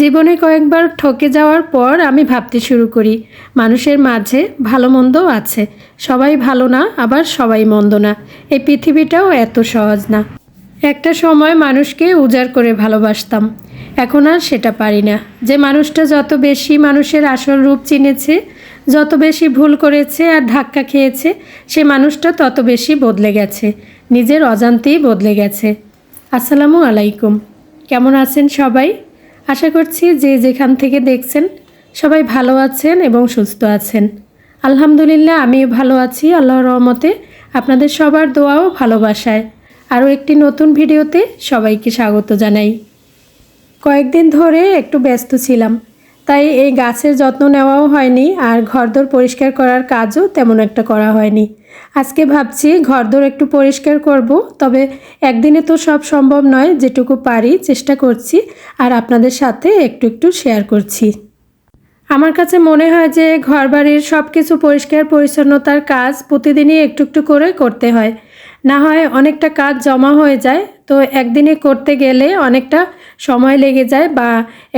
জীবনে কয়েকবার ঠকে যাওয়ার পর আমি ভাবতে শুরু করি, মানুষের মাঝে ভালো মন্দও আছে, সবাই ভালো না, আবার সবাই মন্দ না, এই পৃথিবীটাও এত সহজ না। একটা সময় মানুষকে উজাড় করে ভালোবাসতাম, এখন আর সেটা পারি না। যে মানুষটা যত বেশি মানুষের আসল রূপ চিনেছে, যত বেশি ভুল করেছে আর ধাক্কা খেয়েছে, সে মানুষটা তত বেশি বদলে গেছে, নিজের অজান্তেই বদলে গেছে। আসসালামু আলাইকুম। কেমন আছেন সবাই? আশা করছি যে যেখান থেকে দেখছেন, সবাই ভালো আছেন এবং সুস্থ আছেন। আলহামদুলিল্লাহ, আমিও ভালো আছি আল্লাহ রহমতে। আপনাদের সবার দোয়াও ভালোবাসায়। আরও একটি নতুন ভিডিওতে সবাইকে স্বাগত জানাই। কয়েকদিন ধরে একটু ব্যস্ত ছিলাম। তাই এই গাছের যত্ন নেওয়াও হয়নি আর ঘরদোর পরিষ্কার করার কাজও তেমন একটা করা হয়নি। আজকে ভাবছি ঘরদোর একটু পরিষ্কার করব, তবে একদিনে তো সব সম্ভব নয়, যেটুকু পারি চেষ্টা করছি আর আপনাদের সাথে একটু একটু শেয়ার করছি। আমার কাছে মনে হয় যে ঘরবাড়ির সব কিছু পরিষ্কার পরিচ্ছন্নতার কাজ প্রতিদিনই একটু একটু করে করতে হয়। না হয় অনেকটা কাজ জমা হয়ে যায়, তো একদিনে করতে গেলে অনেকটা সময় লেগে যায় বা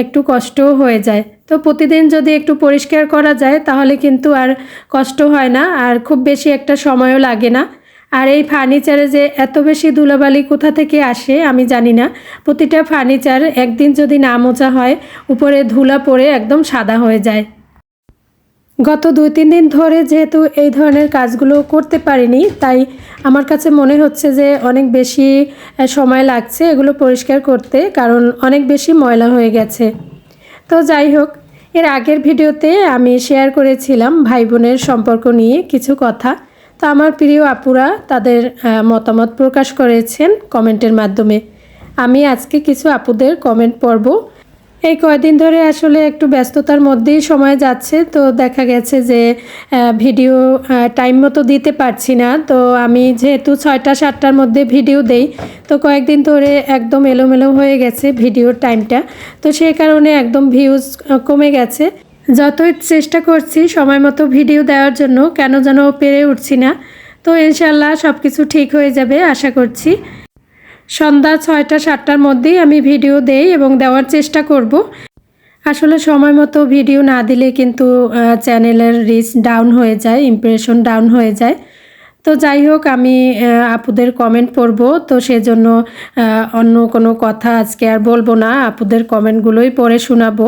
একটু কষ্টও হয়ে যায়। তো প্রতিদিন যদি একটু পরিষ্কার করা যায়, তাহলে কিন্তু আর কষ্ট হয় না, আর খুব বেশি একটা সময়ও লাগে না। আর এই ফার্নিচারে যে এত বেশি ধুলোবালি কোথা থেকে আসে আমি জানি না। প্রতিটা ফার্নিচার একদিন যদি না মোছা হয়, উপরে ধুলা পড়ে একদম সাদা হয়ে যায়। গত দুই তিন দিন ধরে যেহেতু এই ধরনের কাজগুলো করতে পারিনি, তাই আমার কাছে মনে হচ্ছে যে অনেক বেশি সময় লাগছে এগুলো পরিষ্কার করতে, কারণ অনেক বেশি ময়লা হয়ে গেছে। তো যাই হোক, এর আগের ভিডিওতে আমি শেয়ার করেছিলাম ভাই বোনের সম্পর্ক নিয়ে কিছু কথা। তো আমার প্রিয় আপুরা তাদের মতামত প্রকাশ করেছেন কমেন্টের মাধ্যমে। আমি আজকে কিছু আপুদের কমেন্ট পড়ব। এই কয়দিন ধরে আসলে একটু ব্যস্ততার মধ্যেই সময় যাচ্ছে। তো দেখা গেছে যে ভিডিও টাইম মতো দিতে পারছি না। তো আমি যেহেতু ছয়টা, সাতটার মধ্যে ভিডিও দেই, তো কয়েকদিন ধরে একদম এলোমেলো হয়ে গেছে ভিডিওর টাইমটা তো সেই কারণে একদম ভিউজ কমে গেছে। যতই চেষ্টা করছি সময় মতো ভিডিও দেওয়ার জন্য, কেন যেন পেরে উঠছি না। তো ইনশাল্লাহ সব কিছু ঠিক হয়ে যাবে, আশা করছি। সন্ধ্যা ছয়টা, সাতটার মধ্যেই আমি ভিডিও দেই এবং দেওয়ার চেষ্টা করব। আসলে সময় মতো ভিডিও না দিলে কিন্তু চ্যানেলের রিচ ডাউন হয়ে যায় ইমপ্রেশন ডাউন হয়ে যায়। তো যাই হোক, আমি আপুদের কমেন্ট পড়ব। তো সেজন্য অন্য কোনো কথা আজকে আর বলব না। আপুদের কমেন্টগুলোই পড়ে শোনাবো।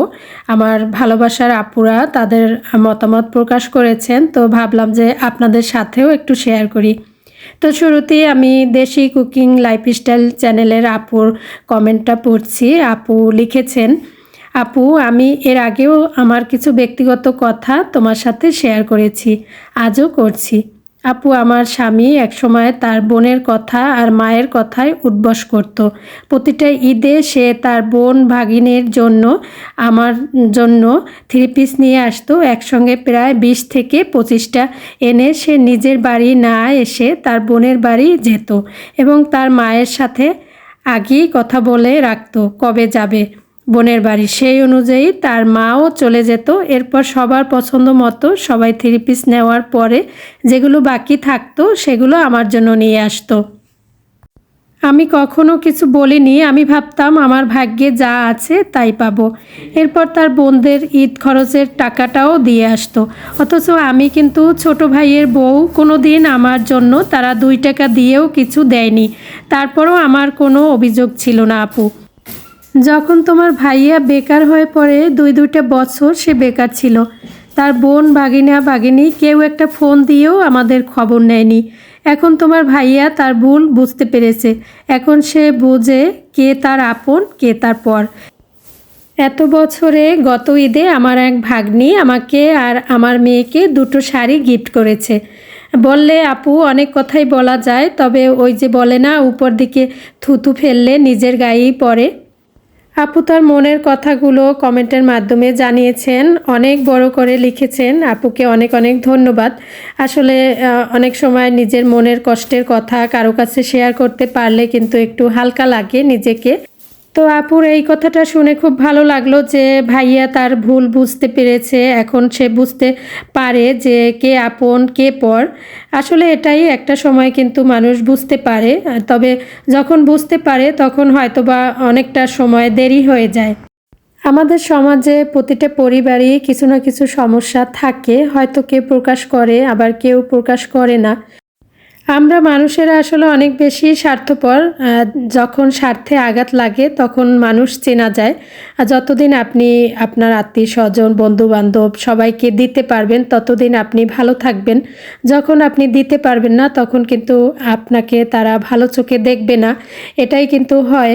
আমার ভালোবাসার আপুরা তাদের মতামত প্রকাশ করেছেন। তো ভাবলাম যে আপনাদের সাথেও একটু শেয়ার করি। তো শুরুতেই আমি দেশি কুকিং লাইফস্টাইল চ্যানেলের আপুর কমেন্টটা পড়ছি। আপু লিখেছেন, আপু, আমি এর আগেও আমার কিছু ব্যক্তিগত কথা তোমার সাথে শেয়ার করেছি, আজও করছি। আপু আমার স্বামী একসময় তার বোনের কথা আর মায়ের কথায় উদ্বস করত। প্রতিটা ঈদে সে তার বোন ভাগিনের জন্য, আমার জন্য থ্রি পিস নিয়ে আসতো। একসঙ্গে প্রায় বিশ থেকে পঁচিশটা এনে সে নিজের বাড়ি না এসে তার বোনের বাড়ি যেত এবং তার মায়ের সাথে আগেই কথা বলে রাখতো কবে যাবে। বোনের বাড়ি সেই অনুযায়ী তার মাও চলে যেত। এরপর সবার পছন্দ মতো সবাই থ্রি পিস নেওয়ার পরে যেগুলো বাকি থাকতো সেগুলো আমার জন্য নিয়ে আসতো। আমি কখনো কিছু বলিনি, আমি ভাবতাম আমার ভাগ্যে যা আছে তাই পাবো। এরপর তার বোনদের ঈদ খরচের টাকাটাও দিয়ে আসতো। অথচ আমি কিন্তু ছোট ভাইয়ের বউ কোনো দিন আমার জন্য তারা দুই টাকা দিয়েও কিছু দেয়নি। তারপরও আমার কোনো অভিযোগ ছিল না আপু। যখন তোমার ভাইয়া বেকার হয়ে পড়ে, দুই দুইটা বছর সে বেকার ছিল। তার বোন, ভাগিনা, ভাগিনী, কেউ একটা ফোন দিয়েও আমাদের খবর নেয়নি। এখন তোমার ভাইয়া, তার ভুল বুঝতে পেরেছে। এখন সে বোঝে কে তার আপন, কে তার পর। এত বছরে গত ঈদে আমার এক ভাগ্নি আমাকে আর আমার মেয়েকে দুটো শাড়ি গিফট করেছে। বললে, আপু, অনেক কথাই বলা যায়, তবে ওই যে বলে না, উপর দিকে থুতু ফেললে নিজের গায়েই পড়ে। আপু তার মনের কথাগুলো কমেন্টের মাধ্যমে জানিয়েছেন, অনেক বড় করে লিখেছেন। আপুকে অনেক অনেক ধন্যবাদ। আসলে অনেক সময় নিজের মনের কষ্টের কথা কারও কাছে শেয়ার করতে পারলে কিন্তু একটু হালকা লাগে নিজেকে। তো আপুর এই কথাটা শুনে খুব ভালো লাগল যে ভাইয়া তার ভুল বুঝতে পেরেছে, এখন সে বুঝতে পারে যে কে আপন, কে পর। আসলে এটাই একটা সময় কিন্তু মানুষ বুঝতে পারে, তবে যখন বুঝতে পারে তখন হয়তোবা অনেকটা সময় দেরি হয়ে যায়। আমাদের সমাজে প্রতিটা পরিবারই কিছু না কিছু সমস্যা থাকে, হয়তো কেউ প্রকাশ করে, আবার কেউ প্রকাশ করে না। আমরা মানুষেরা আসলে অনেক বেশি স্বার্থপর যখন স্বার্থে আঘাত লাগে তখন মানুষ চেনা যায়। আর যতদিন আপনি আপনার আত্মীয় স্বজন বন্ধু বান্ধব সবাইকে দিতে পারবেন, ততদিন আপনি ভালো থাকবেন। যখন আপনি দিতে পারবেন না, তখন কিন্তু আপনাকে তারা ভালো চোখে দেখবে না। এটাই কিন্তু হয়।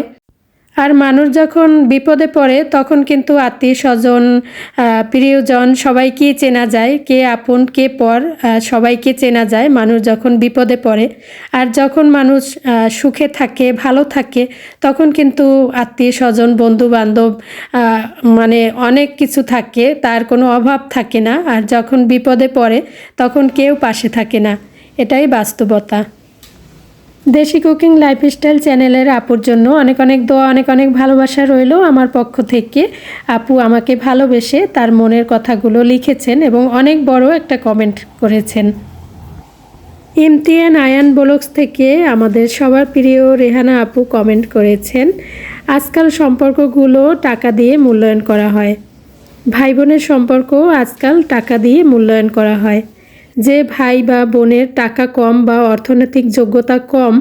আর মানুষ যখন বিপদে পড়ে, তখন কিন্তু আত্মীয় স্বজন প্রিয়জন সবাইকেই চেনা যায়, কে আপন, কে পর সবাইকে চেনা যায় মানুষ যখন বিপদে পড়ে। আর যখন মানুষ সুখে থাকে, ভালো থাকে, তখন কিন্তু আত্মীয় স্বজন বন্ধু বান্ধব মানে অনেক কিছু থাকে, তার কোনো অভাব থাকে না। আর যখন বিপদে পড়ে, তখন কেউ পাশে থাকে না। এটাই বাস্তবতা। দেশি কুকিং লাইফস্টাইল চ্যানেলের আপুর জন্য অনেক অনেক দোয়া, অনেক অনেক ভালোবাসা রইল আমার পক্ষ থেকে। আপু আমাকে ভালোবেসে তার মনের কথাগুলো লিখেছেন এবং অনেক বড় একটা কমেন্ট করেছেন। ইমতিয়ান আয়ান ব্লগস থেকে আমাদের সবার প্রিয় রেহানা আপু কমেন্ট করেছেন, আজকাল সম্পর্কগুলো টাকা দিয়ে মূল্যায়ন করা হয়। ভাই বোনের সম্পর্ক আজকাল টাকা দিয়ে মূল্যায়ন করা হয়। যে ভাই বা বোনের টাকা কম বা অর্থনৈতিক যোগ্যতা কম,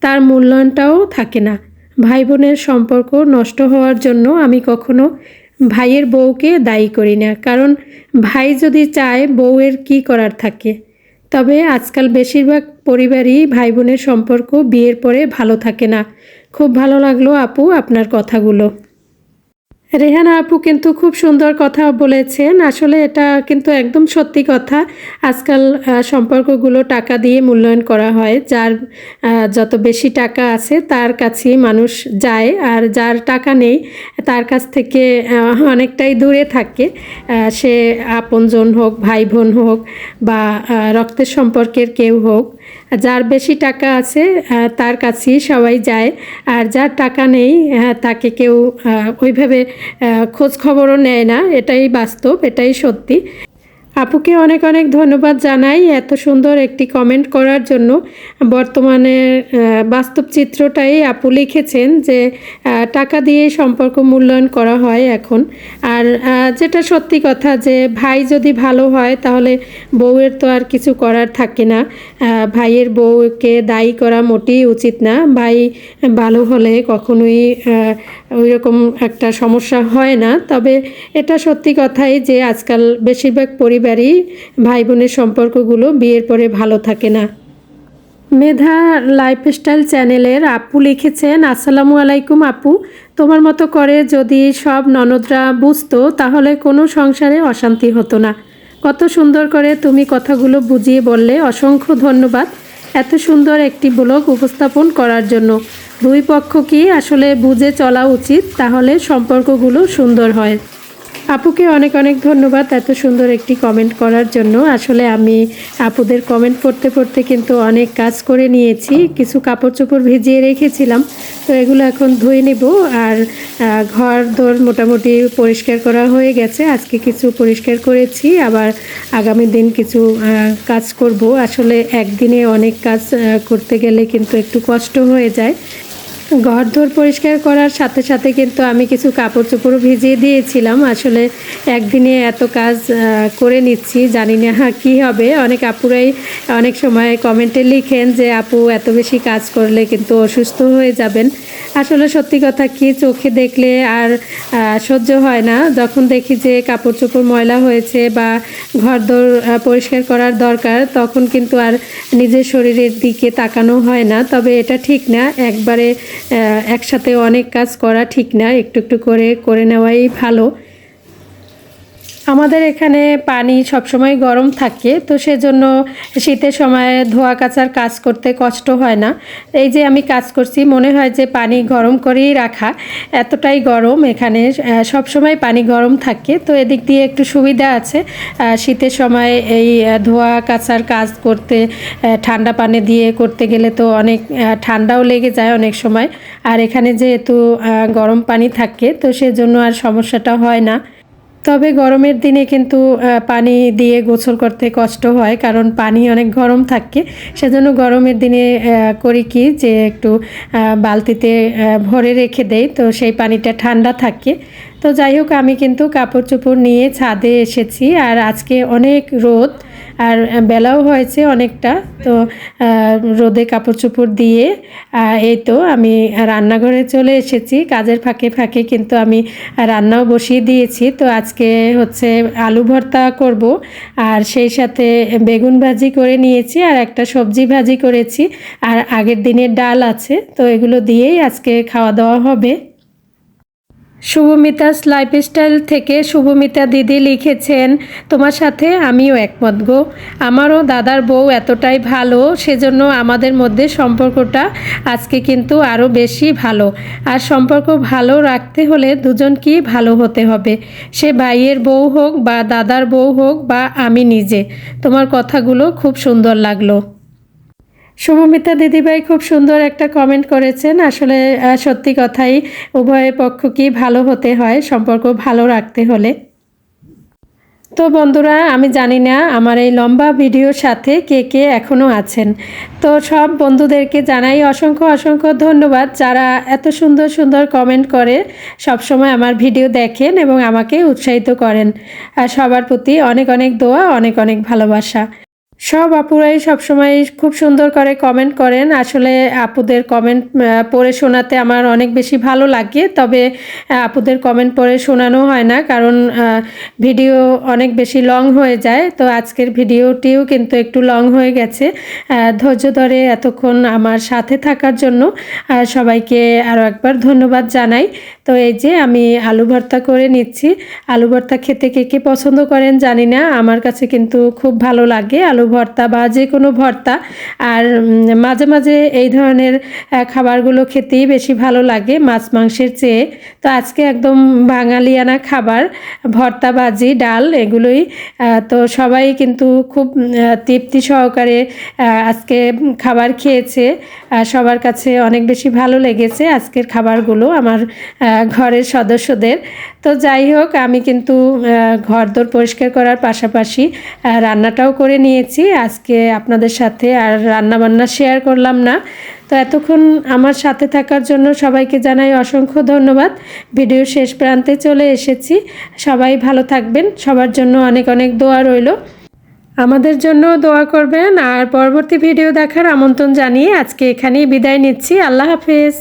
তার মূল্যায়নটাও থাকে না। ভাই বোনের সম্পর্ক নষ্ট হওয়ার জন্য আমি কখনো ভাইয়ের বউকে দায়ী করি না, কারণ ভাই যদি চায় বউয়ের কি করার থাকে। তবে আজকাল বেশিরভাগ পরিবারই ভাই বোনের সম্পর্ক বিয়ের পরে ভালো থাকে না। খুব ভালো লাগল আপু আপনার কথাগুলো। রেহানা আপু কিন্তু খুব সুন্দর কথা বলেছেন। আসলে এটা কিন্তু একদম সত্যি কথা। আজকাল সম্পর্কগুলো টাকা দিয়ে মূল্যায়ন করা হয়। যার যত বেশি টাকা আছে তার কাছেই মানুষ যায়। আর যার টাকা নেই তার কাছ থেকে অনেকটাই দূরে থাকে। সে আপনজন হোক ভাই বোন হোক বা রক্তের সম্পর্কের কেউ হোক, যার বেশি টাকা আছে তার কাছেই সবাই যায়। আর যার টাকা নেই তাকে কেউ ওইভাবে খোঁজ খবরও নেয় না, এটাই বাস্তব, এটাই সত্যি। আপুকে অনেক অনেক ধন্যবাদ জানাই এত সুন্দর একটি কমেন্ট করার জন্য। বর্তমানে বাস্তব চিত্রটাই আপু লিখেছেন যে টাকা দিয়ে সম্পর্ক মূল্যায়ন করা হয় এখন। আর যেটা সত্যি কথা যে, ভাই যদি ভালো হয় তাহলে বউয়ের তো আর কিছু করার থাকে না। ভাইয়ের বউকে দায়ী করা মোটেই উচিত না। ভাই ভালো হলে কখনোই ওই রকম একটা সমস্যা হয় না। তবে এটা সত্যি কথাই যে আজকাল বেশিরভাগ পরিবারই ভাই বোনের সম্পর্কগুলো বিয়ের পরে ভালো থাকে না। মেধা লাইফস্টাইল চ্যানেলের আপু লিখেছেন, আসসালামু আলাইকুম আপু। তোমার মতো করে যদি সব ননদরা বুঝতো, তাহলে কোনো সংসারে অশান্তি হতো না। কত সুন্দর করে তুমি কথাগুলো বুঝিয়ে বললে, অসংখ্য ধন্যবাদ। এত সুন্দর একটি ব্লগ উপস্থাপন করার জন্য। দুই পক্ষকেই আসলে বুঝে চলা উচিত, তাহলে সম্পর্কগুলো সুন্দর হয়। আপুকে অনেক অনেক ধন্যবাদ এত সুন্দর একটি কমেন্ট করার জন্য। আসলে আমি আপুদের কমেন্ট পড়তে পড়তে কিন্তু অনেক কাজ করে নিয়েছি, কিছু কাপড় চোপড় ভিজিয়ে রেখেছিলাম। তো এগুলো এখন ধুয়ে নেব আর ঘর দোর মোটামুটি পরিষ্কার করা হয়ে গেছে। আজকে কিছু পরিষ্কার করেছি, আবার আগামী দিন কিছু কাজ করব। আসলে একদিনে অনেক কাজ করতে গেলে কিন্তু একটু কষ্ট হয়ে যায়। ঘর দোর পরিষ্কার করার সাথে সাথে কিন্তু আমি কিছু কাপড় চোপড়ও ভিজিয়ে দিয়েছিলাম। আসলে একদিনে এত কাজ করে নিচ্ছি জানি না হ্যাঁ, কী হবে। অনেক আপুরাই অনেক সময় কমেন্টে লিখেন যে আপু এত বেশি কাজ করলে কিন্তু অসুস্থ হয়ে যাবেন। আসলে সত্যি কথা কি চোখে দেখলে আর সহ্য হয় না। যখন দেখি যে কাপড় চোপড় ময়লা হয়েছে বা ঘর দোর পরিষ্কার করার দরকার তখন কিন্তু আর নিজের শরীরের দিকে তাকানো হয় না। তবে এটা ঠিক না। একবারে একসাথে অনেক কাজ করা ঠিক না একটু একটু করে করে নেওয়াই ভালো। আমাদের এখানে পানি সবসময় গরম থাকে, তো সেজন্য শীতের সময় ধোয়া কাচার কাজ করতে কষ্ট হয় না। এই যে আমি কাজ করছি, মনে হয় যে পানি গরম করেই রাখা। এতটাই গরম এখানে সব সময় পানি গরম থাকে, তো এদিক দিয়ে একটু সুবিধা আছে। শীতের সময় এই ধোয়া কাচার কাজ করতে ঠান্ডা পানি দিয়ে করতে গেলে তো অনেক ঠান্ডাও লেগে যায় অনেক সময়। আর এখানে যেহেতু গরম পানি থাকে, তো সেজন্য আর সমস্যাটা হয় না। তবে গরমের দিনে কিন্তু পানি দিয়ে গোসল করতে কষ্ট হয়, কারণ পানি অনেক গরম থাকে। সেজন্য গরমের দিনে করি কি যে একটু বালতিতে ভরে রেখে দেই, তো সেই পানিটা ঠান্ডা থাকে। তো যাই হোক, আমি কিন্তু কাপড় চোপড় নিয়ে ছাদে এসেছি, আর আজকে অনেক রোদ। আর বেলাও হয়েছে অনেকটা। তো রোদে কাপড় চোপড় দিয়ে এই তো আমি রান্নাঘরে চলে এসেছি। কাজের ফাঁকে ফাঁকে কিন্তু আমি রান্নাও বসিয়ে দিয়েছি। তো আজকে হচ্ছে আলু ভর্তা করব। আর সেই সাথে বেগুন ভাজি করে নিয়েছি আর একটা সবজি ভাজি করেছি। আর আগের দিনের ডাল আছে। তো এগুলো দিয়েই আজকে খাওয়া দাওয়া হবে। শুভমিতাস লাইফস্টাইল থেকে শুভমিতা দিদি লিখেছেন, তোমার সাথে আমিও একমত গো। আমারও দাদার বউ এতটাই ভালো, সেজন্য আমাদের মধ্যে সম্পর্কটা আজকে কিন্তু আরও বেশি ভালো। আর সম্পর্ক ভালো রাখতে হলে দুজনকেই ভালো হতে হবে? সে ভাইয়ের বউ হোক বা দাদার বউ হোক বা আমি নিজে। তোমার কথাগুলো খুব সুন্দর লাগল। শুভমিতা দিদিভাই খুব সুন্দর একটা কমেন্ট করেছেন। আসলে সত্যি কথাই উভয় পক্ষকেই ভালো হতে হয়, সম্পর্ক ভালো রাখতে হলে। তো বন্ধুরা, আমি জানি না আমার এই লম্বা ভিডিওর সাথে কে কে এখনও আছেন। তো সব বন্ধুদেরকে জানাই অসংখ্য অসংখ্য ধন্যবাদ। যারা এত সুন্দর সুন্দর কমেন্ট করে, সবসময় আমার ভিডিও দেখেন এবং আমাকে উৎসাহিত করেন। আর সবার প্রতি অনেক অনেক দোয়া, অনেক অনেক ভালোবাসা। সব আপুরাই সবসময় খুব সুন্দর করে কমেন্ট করেন। আসলে আপুদের কমেন্ট পড়ে শোনাতে আমার অনেক বেশি ভালো লাগে, তবে আপুদের কমেন্ট পড়ে শোনানো হয় না, কারণ ভিডিও অনেক বেশি লং হয়ে যায়। তো আজকের ভিডিওটিও কিন্তু একটু লং হয়ে গেছে। ধৈর্য ধরে এতক্ষণ আমার সাথে থাকার জন্য সবাইকে আরও একবার ধন্যবাদ জানাই। তো এই যে আমি আলু ভর্তা করে নিচ্ছি। আলু ভর্তা খেতে কে কে পছন্দ করেন জানি না, আমার কাছে কিন্তু খুব ভালো লাগে। আলু ভর্তা বা যে কোনো ভর্তা। আর মাঝে মাঝে এই ধরনের খাবারগুলো খেতেই বেশি ভালো লাগে মাছ মাংসের চেয়ে। তো আজকে একদম বাঙালিয়ানা খাবার, ভর্তা ভাজি, ডাল এগুলোই তো সবাই কিন্তু খুব তৃপ্তি সহকারে আজকে খাবার খেয়েছে। সবার কাছে অনেক বেশি ভালো লেগেছে আজকের খাবারগুলো আমার ঘরের সদস্যদের। তো যাই হোক, আমি কিন্তু ঘর দোর পরিষ্কার করার পাশাপাশি রান্নাটাও করে নিয়েছি। আজকে আপনাদের সাথে আর রান্না বান্না শেয়ার করলাম না। তো এতক্ষণ আমার সাথে থাকার জন্য সবাইকে জানাই অসংখ্য ধন্যবাদ। ভিডিও শেষ প্রান্তে চলে এসেছি। সবাই ভালো থাকবেন। সবার জন্য অনেক অনেক দোয়া রইল। আমাদের জন্য দোয়া করবেন। আর পরবর্তী ভিডিও দেখার আমন্ত্রণ জানিয়ে আজকে এখানেই বিদায় নিচ্ছি। আল্লাহ হাফেজ।